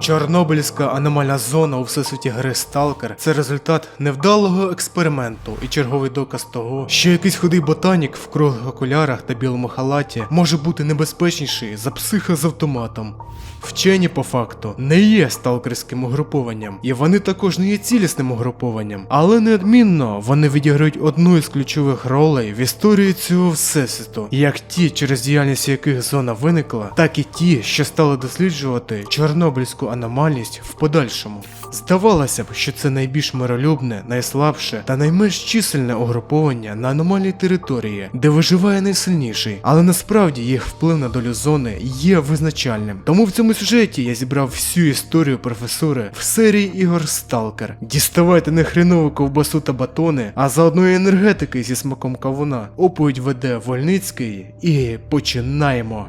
Чорнобильська аномальна зона у всесвіті гри Сталкер це результат невдалого експерименту. І черговий доказ того, що якийсь худий ботанік в круглих окулярах та білому халаті може бути небезпечніший за психа з автоматом. Вчені по факту не є сталкерським угрупованням, і вони також не є цілісним угрупованням, але неодмінно вони відіграють одну із ключових ролей в історії цього всесвіту, як ті, через діяльність яких зона виникла, так і ті, що стали досліджувати чорнобильську аномальність в подальшому. Здавалося б, що це найбільш миролюбне, найслабше та найменш чисельне угруповання на аномальній території, де виживає найсильніший, але насправді їх вплив на долю зони є визначальним. Тому в цьому сюжеті я зібрав всю історію професори в серії ігор Сталкер. Діставайте не хренову ковбасу та батони, а заодно і енергетики зі смаком кавуна. Оповідь веде Вольницький і починаємо.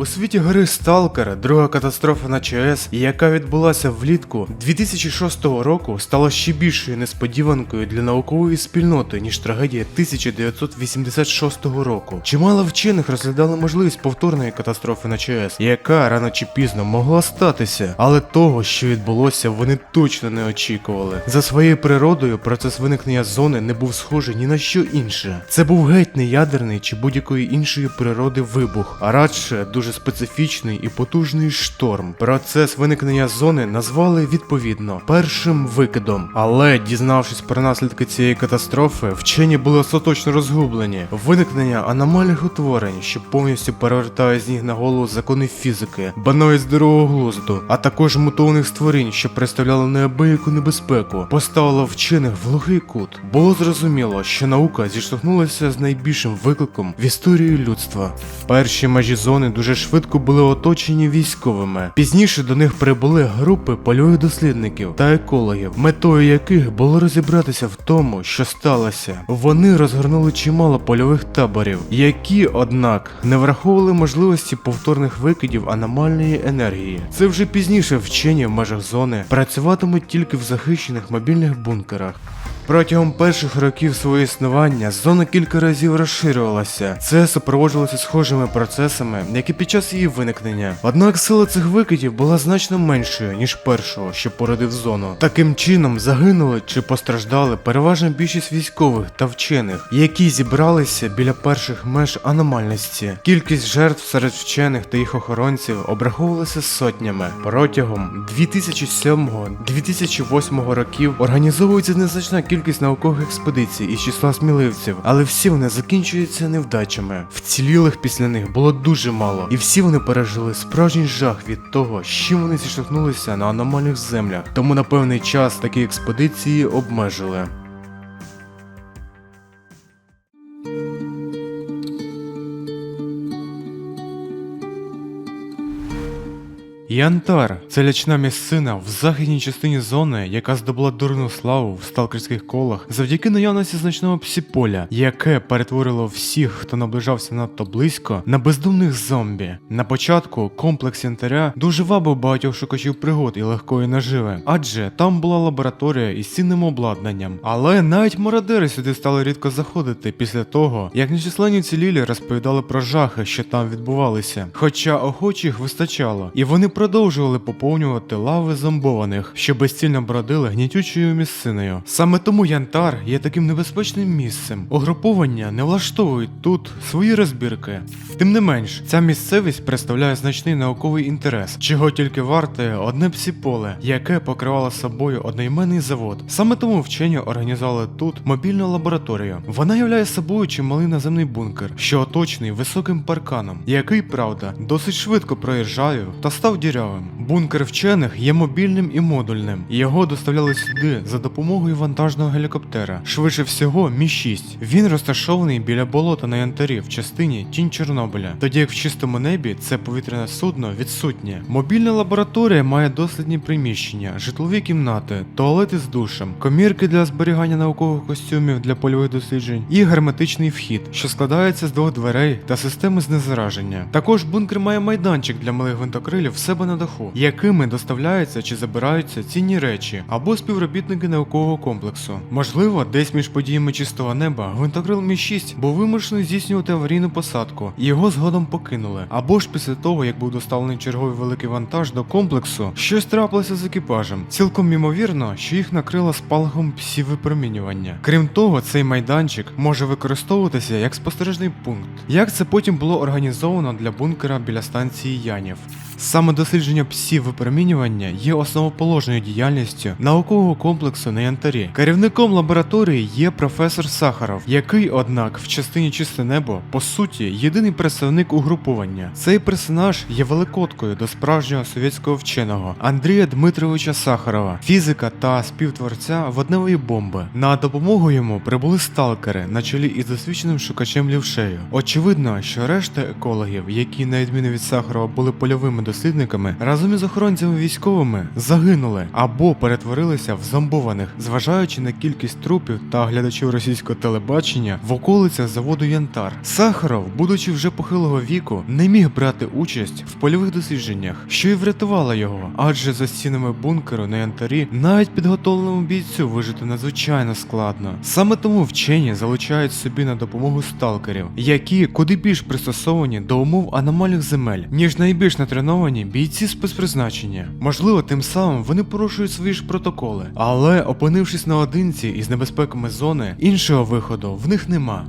У світі гри Сталкер, друга катастрофа на ЧАЕС, яка відбулася влітку 2006 року, стала ще більшою несподіванкою для наукової спільноти, ніж трагедія 1986 року. Чимало вчених розглядали можливість повторної катастрофи на ЧАЕС, яка рано чи пізно могла статися, але того, що відбулося, вони точно не очікували. За своєю природою процес виникнення зони не був схожий ні на що інше. Це був геть не ядерний чи будь-якої іншої природи вибух, а радше дуже специфічний і потужний шторм. Процес виникнення зони назвали відповідно першим викидом. Але дізнавшись про наслідки цієї катастрофи, вчені були остаточно розгублені. Виникнення аномальних утворень, що повністю перевертає з ніг на голову закони фізики, банують здорового глузду, а також мутованих створінь, що представляли неабияку небезпеку, поставило вчених в глухий кут. Було зрозуміло, що наука зіштовхнулася з найбільшим викликом в історії людства. Перші межі зони дуже швидко були оточені військовими. Пізніше до них прибули групи польових дослідників та екологів, метою яких було розібратися в тому, що сталося. Вони розгорнули чимало польових таборів, які, однак, не враховували можливості повторних викидів аномальної енергії. Це вже пізніше вчені в межах зони працюватимуть тільки в захищених мобільних бункерах. Протягом перших років свого існування зона кілька разів розширювалася. Це супроводжувалося схожими процесами, як і під час її виникнення. Однак сила цих викидів була значно меншою, ніж першого, що породив зону. Таким чином загинули чи постраждали переважна більшість військових та вчених, які зібралися біля перших меж аномальності. Кількість жертв серед вчених та їх охоронців обраховувалася сотнями. Протягом 2007-2008 років організовується незначна кількість наукових експедицій із числа сміливців, але всі вони закінчуються невдачами. Вцілілих після них було дуже мало, і всі вони пережили справжній жах від того, з чим вони зіштовхнулися на аномальних землях. Тому на певний час такі експедиції обмежили. Янтар це лячна місцина в західній частині зони, яка здобула дурну славу в сталкерських колах завдяки наявності значного псіполя, яке перетворило всіх, хто наближався надто близько, на бездумних зомбі. На початку комплекс янтаря дуже вабив багатьох шукачів пригод і легкої наживи, адже там була лабораторія із цінним обладнанням. Але навіть мародери сюди стали рідко заходити після того, як нечисленні цілілі розповідали про жахи, що там відбувалися. Хоча охочих вистачало, і вони продовжували поповнювати лави зомбованих, що безцільно бродили гнітючою місциною. Саме тому янтар є таким небезпечним місцем. Угруповання не влаштовують тут свої розбірки. Тим не менш, ця місцевість представляє значний науковий інтерес, чого тільки варте одне псіполе, яке покривало собою одноіменний завод. Саме тому вчені організували тут мобільну лабораторію. Вона являє собою чималий наземний бункер, що оточений високим парканом, який, правда, досить швидко проїжджаю та став дірявим дірявим. Бункер вчених є мобільним і модульним. Його доставляли сюди за допомогою вантажного гелікоптера. Швидше всього, Мі 6 Він розташований біля болота на Янтарі в частині Тінь Чорнобиля. Тоді як в чистому небі це повітряне судно відсутнє. Мобільна лабораторія має дослідні приміщення, житлові кімнати, туалети з душем, комірки для зберігання наукових костюмів для польових досліджень і герметичний вхід, що складається з двох дверей та системи знезараження. Також бункер має майданчик для малих гвинтокрилів в себе на даху, якими доставляються чи забираються цінні речі або співробітники наукового комплексу. Можливо, десь між подіями чистого неба гвинтокрил Мі 6 був вимушений здійснювати аварійну посадку, і його згодом покинули. Або ж після того, як був доставлений черговий великий вантаж до комплексу, щось трапилося з екіпажем. Цілком мімовірно, що їх накрило спалахом псівипромінювання. Крім того, цей майданчик може використовуватися як спостережний пункт. Як це потім було організовано для бункера біля станції Янів. Саме дослідження псів випромінювання є основоположною діяльністю наукового комплексу на Янтарі. Керівником лабораторії є професор Сахаров, який, однак, в частині чисте небо, по суті, єдиний представник угруповання. Цей персонаж є великоткою до справжнього совєтського вченого Андрія Дмитровича Сахарова, фізика та співтворця водневої бомби. На допомогу йому прибули сталкери на чолі із досвідченим шукачем лівшею. Очевидно, що решта екологів, які на відміну від Сахарова були польовими дослідниками, разом із охоронцями військовими загинули або перетворилися в зомбованих, зважаючи на кількість трупів та глядачів російського телебачення в околицях заводу Янтар. Сахаров, будучи вже похилого віку, не міг брати участь в польових дослідженнях, що й врятувало його, адже за стінами бункеру на Янтарі навіть підготовленому бійцю вижити надзвичайно складно. Саме тому вчені залучають собі на допомогу сталкерів, які куди більш пристосовані до умов аномальних земель, ніж найбільш натреновані бійці спецпризначення. Можливо, тим самим вони порушують свої ж протоколи, але опинившись наодинці із небезпеками зони, іншого виходу в них нема.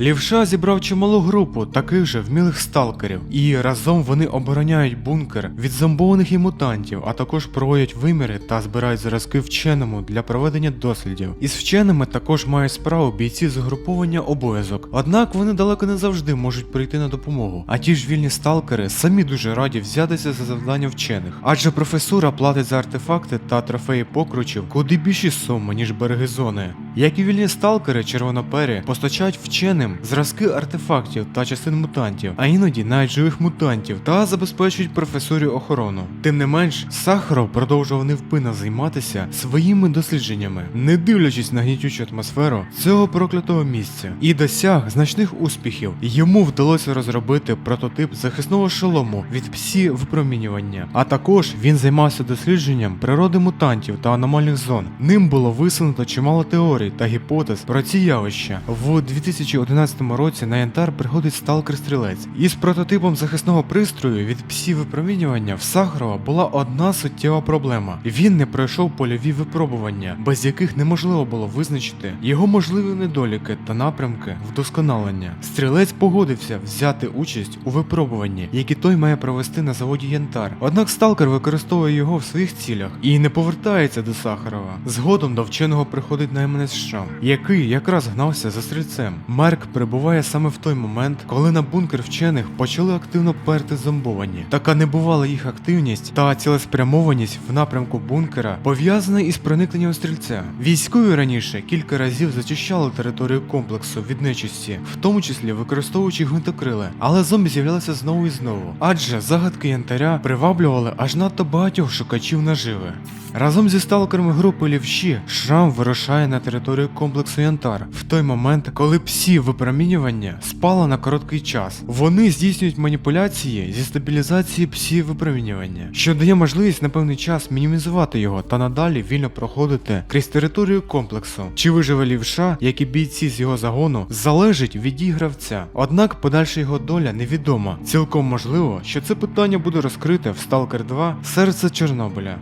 Лівша зібрав чималу групу таких же вмілих сталкерів, і разом вони обороняють бункер від зомбованих і мутантів, а також проводять виміри та збирають зразки вченому для проведення дослідів. Із вченими також мають справу бійці з угруповання обов'язок. Однак вони далеко не завжди можуть прийти на допомогу. А ті ж вільні сталкери самі дуже раді взятися за завдання вчених, адже професура платить за артефакти та трофеї покручів куди більші суми, ніж береги зони. Як і вільні сталкери червонопері постачають вченим зразки артефактів та частин мутантів, а іноді навіть живих мутантів, та забезпечують професорі охорону. Тим не менш, Сахаров продовжував невпинно займатися своїми дослідженнями, не дивлячись на гнітючу атмосферу цього проклятого місця, і досяг значних успіхів. Йому вдалося розробити прототип захисного шолому від псі випромінювання. А також він займався дослідженням природи мутантів та аномальних зон. Ним було висунуто чимало теорій та гіпотез про ці явища. В 2011 році на Янтар приходить сталкер-стрілець. Із прототипом захисного пристрою від псів випромінювання в Сахарова була одна суттєва проблема. Він не пройшов польові випробування, без яких неможливо було визначити його можливі недоліки та напрямки вдосконалення. Стрілець погодився взяти участь у випробуванні, які той має провести на заводі Янтар. Однак сталкер використовує його в своїх цілях і не повертається до Сахарова. Згодом до вченого приходить найманець Шрам, який якраз гнався за стрільцем. Марк прибуває саме в той момент, коли на бункер вчених почали активно перти зомбовані. Така небувала їх активність та цілеспрямованість в напрямку бункера пов'язана із проникненням стрільця. Військові раніше кілька разів зачищали територію комплексу від нечисті, в тому числі використовуючи гвинтокрили, але зомбі з'являлися знову і знову. Адже загадки янтаря приваблювали аж надто багатьох шукачів наживи. Разом зі сталкерами групи Лівші Шрам вирушає на територію комплексу Янтар в той момент, коли псі випромінювання спало на короткий час. Вони здійснюють маніпуляції зі стабілізації псі випромінювання, що дає можливість на певний час мінімізувати його та надалі вільно проходити крізь територію комплексу. Чи виживе лівша, як і бійці з його загону, залежить від дій гравця. Однак подальша його доля невідома. Цілком можливо, що це питання буде розкрите в Stalker 2 Серце Чорнобиля.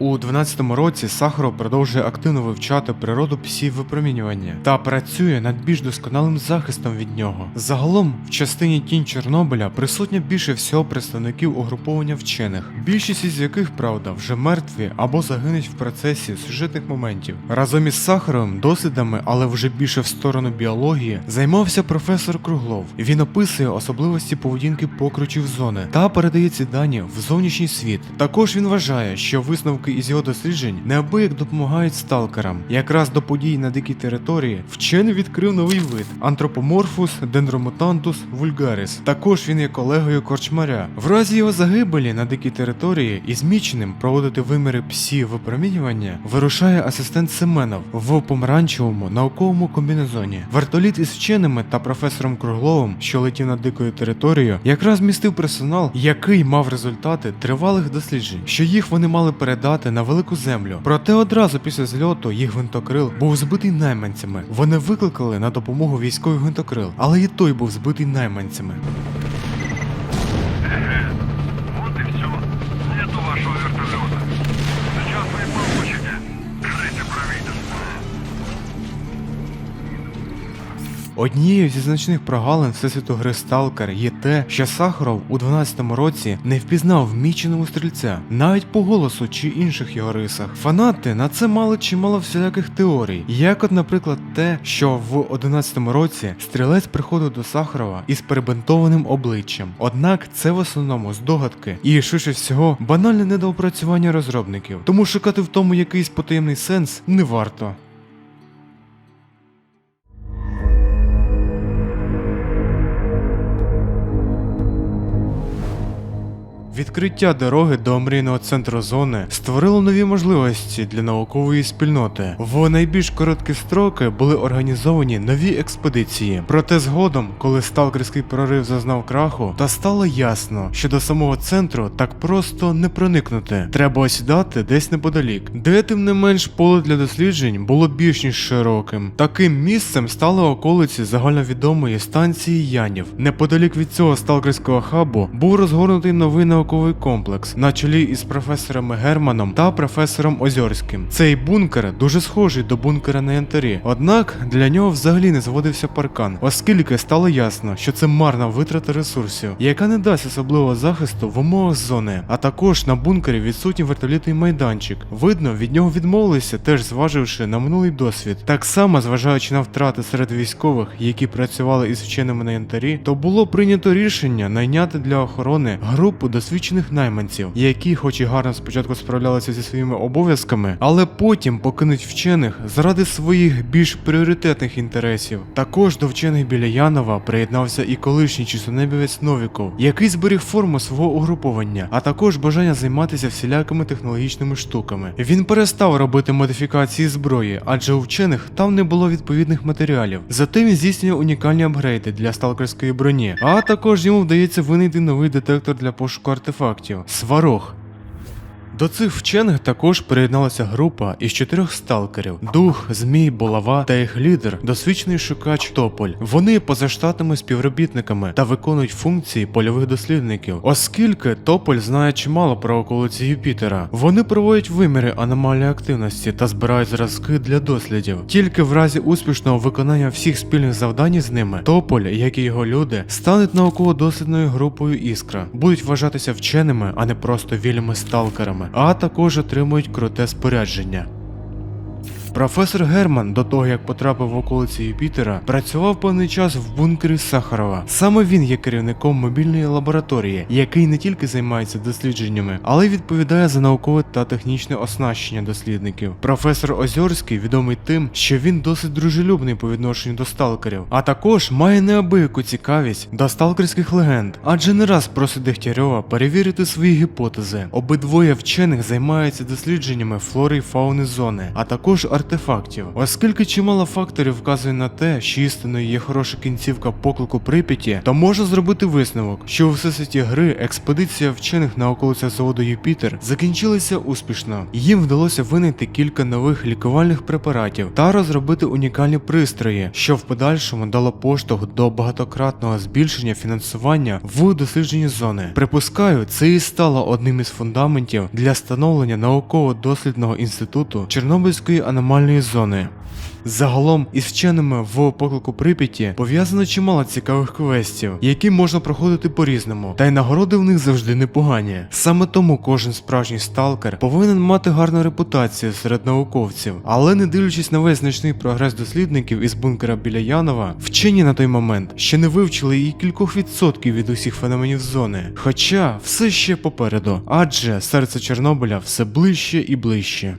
У 12-му році Сахаров продовжує активно вивчати природу псів випромінювання та працює над більш досконалим захистом від нього. Загалом в частині тінь Чорнобиля присутня більше всього представників угруповання вчених, більшість із яких, правда, вже мертві або загинуть в процесі сюжетних моментів. Разом із Сахаровим дослідами, але вже більше в сторону біології, займався професор Круглов. Він описує особливості поведінки покручів зони та передає ці дані в зовнішній світ. Також він вважає, що висновки із його досліджень неабияк допомагають сталкерам. Якраз до подій на дикій території вчений відкрив новий вид антропоморфус дендромутантус вульгарис. Також він є колегою корчмаря. В разі його загибелі на дикій території із міченим проводити виміри псі випромінювання вирушає асистент Семенов в помаранчевому науковому комбінезоні. Вертоліт із вченими та професором Кругловим, що летів над дикою територією, якраз містив персонал, який мав результати тривалих досліджень, що їх вони мали передати на велику землю. Проте одразу після зльоту їх гвинтокрил був збитий найманцями. Вони викликали на допомогу військовий гвинтокрил, але і той був збитий найманцями. Однією зі значних прогалин всесвіту гри Сталкер є те, що Сахаров у 12-му році не впізнав вміченого стрільця, навіть по голосу чи інших його рисах. Фанати на це мали чимало всіляких теорій, як от, наприклад, те, що в 11-му році стрілець приходив до Сахарова із перебинтованим обличчям. Однак це в основному здогадки і швидше всього банальне недоопрацювання розробників, тому шукати в тому якийсь потаємний сенс не варто. Відкриття дороги до омрійного центру зони створило нові можливості для наукової спільноти. В найбільш короткі строки були організовані нові експедиції. Проте згодом, коли сталкерський прорив зазнав краху, та стало ясно, що до самого центру так просто не проникнути. Треба осідати десь неподалік, де тим не менш поле для досліджень було більш ніж широким. Таким місцем стали околиці загальновідомої станції Янів. Неподалік від цього сталкерського хабу був розгорнутий новий науковий комплекс на чолі із професорами Германом та професором Озьорським. Цей бункер дуже схожий до бункера на Янтарі, однак для нього взагалі не зводився паркан, оскільки стало ясно, що це марна витрата ресурсів, яка не дасть особливого захисту в умовах зони. А також на бункері відсутній вертолітний майданчик. Видно, від нього відмовилися, теж зваживши на минулий досвід. Так само, зважаючи на втрати серед військових, які працювали із вченими на янтарі, то було прийнято рішення найняти для охорони групу досвідчених найманців, які, хоч і гарно спочатку справлялися зі своїми обов'язками, але потім покинуть вчених заради своїх більш пріоритетних інтересів. Також до вчених біля Янова приєднався і колишній чистонебівець Новіков, який зберіг форму свого угруповання, а також бажання займатися всілякими технологічними штуками. Він перестав робити модифікації зброї, адже у вчених там не було відповідних матеріалів. Зате він здійснює унікальні апгрейди для сталкерської броні, а також йому вдається винайти новий детектор для пошуку артефактів Сварог. До цих вчених також приєдналася група із чотирьох сталкерів: дух, змій, булава та їх лідер, досвідчений шукач Тополь. Вони позаштатними співробітниками та виконують функції польових дослідників, оскільки Тополь знає чимало про околиці Юпітера. Вони проводять виміри аномалії активності та збирають зразки для дослідів. Тільки в разі успішного виконання всіх спільних завдань з ними, Тополь, як і його люди, стануть науково-дослідною групою Іскра, будуть вважатися вченими, а не просто вільними сталкерами а також отримують круте спорядження. Професор Герман, до того як потрапив в околиці Юпітера, працював певний час в бункері Сахарова. Саме він є керівником мобільної лабораторії, який не тільки займається дослідженнями, але й відповідає за наукове та технічне оснащення дослідників. Професор Озьорський відомий тим, що він досить дружелюбний по відношенню до сталкерів, а також має неабияку цікавість до сталкерських легенд, адже не раз просить Дегтярьова перевірити свої гіпотези. Обидвоє вчених займаються дослідженнями флори і фауни зони, а також артефактів артефактів, оскільки чимало факторів вказує на те, що істиною є хороша кінцівка поклику Прип'яті, то можна зробити висновок, що у всесвіті гри експедиція вчених на околицях заводу Юпітер закінчилася успішно. Їм вдалося винайти кілька нових лікувальних препаратів та розробити унікальні пристрої, що в подальшому дало поштовх до багатократного збільшення фінансування в дослідженні зони. Припускаю, це і стало одним із фундаментів для становлення науково-дослідного інституту Чорнобильської аномальної зони. Загалом із вченими в поклику Прип'яті пов'язано чимало цікавих квестів, які можна проходити по-різному, та й нагороди в них завжди непогані. Саме тому кожен справжній сталкер повинен мати гарну репутацію серед науковців, але не дивлячись на весь значний прогрес дослідників із бункера біля Янова, вчені на той момент ще не вивчили і кількох відсотків від усіх феноменів зони. Хоча все ще попереду, адже серце Чорнобиля все ближче і ближче.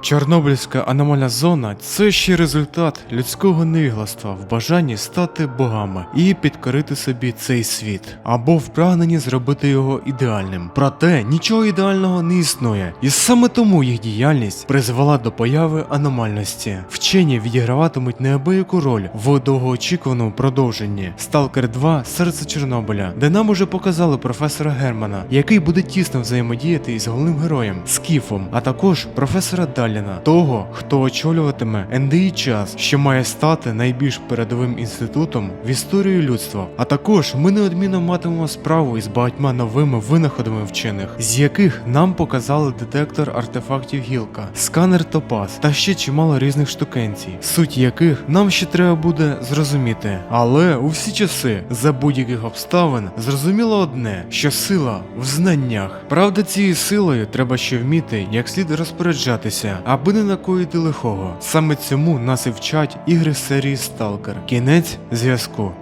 Чорнобильська аномальна зона це ще результат людського невігластва в бажанні стати богами і підкорити собі цей світ, або в прагненні зробити його ідеальним. Проте нічого ідеального не існує, і саме тому їх діяльність призвела до появи аномальності. Вчені відіграватимуть неабияку роль в довгоочікуваному продовженні Сталкер 2 Серце Чорнобиля, де нам уже показали професора Германа, який буде тісно взаємодіяти із головним героєм Скіфом, а також професора Даліна, того, хто очолюватиме НДІ час, що має стати найбільш передовим інститутом в історії людства. А також ми неодмінно матимемо справу із багатьма новими винаходами вчених, з яких нам показали детектор артефактів гілка, сканер Топаз та ще чимало різних штукенцій, суть яких нам ще треба буде зрозуміти. Але у всі часи, за будь-яких обставин, зрозуміло одне, що сила в знаннях. Правда, цією силою треба ще вміти, як слід розпоряджатися, аби не накоїти лихого. Саме цьому нас і вчать ігри серії Сталкер. Кінець зв'язку.